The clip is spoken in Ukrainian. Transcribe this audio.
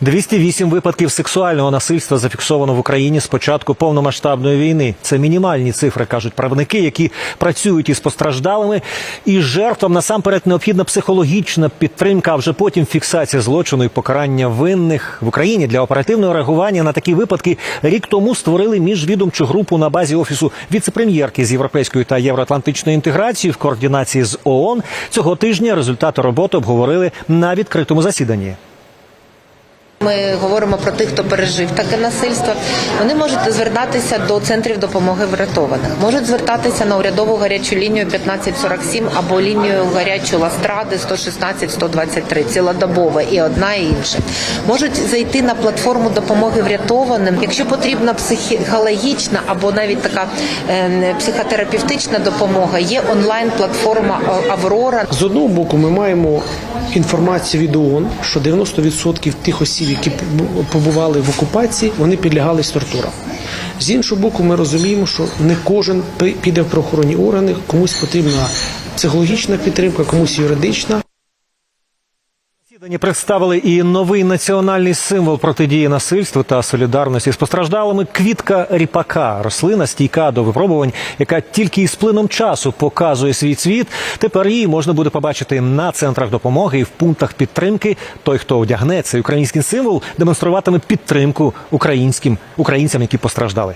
208 випадків сексуального насильства зафіксовано в Україні з початку повномасштабної війни. Це мінімальні цифри, кажуть правники, які працюють із постраждалими. І жертвам насамперед необхідна психологічна підтримка, а вже потім фіксація злочину і покарання винних в Україні для оперативного реагування на такі випадки. Рік тому створили міжвідомчу групу на базі офісу віцепрем'єрки з європейської та євроатлантичної інтеграції в координації з ООН. Цього тижня результати роботи обговорили на відкритому засіданні. Ми говоримо про тих, хто пережив таке насильство. Вони можуть звертатися до центрів допомоги врятованих, можуть звертатися на урядову гарячу лінію 1547 або лінію гарячу Ластради 116 123 цілодобова і одна і інша. Можуть зайти на платформу допомоги врятованим. Якщо потрібна психологічна або навіть така е, психотерапевтична допомога, є онлайн платформа Аврора. З одного боку, ми маємо інформацію від ООН, що 90% тих осіб, які побували в окупації, вони підлягали тортурам. З іншого боку, ми розуміємо, що не кожен піде в правоохоронні органи, комусь потрібна психологічна підтримка, комусь юридична. Засіданні представили і новий національний символ протидії насильству та солідарності з постраждалими квітка ріпака, рослина стійка до випробувань, яка тільки із плином часу показує свій цвіт. Тепер її можна буде побачити на центрах допомоги і в пунктах підтримки. Той, хто одягне цей український символ, демонструватиме підтримку українським українцям, які постраждали.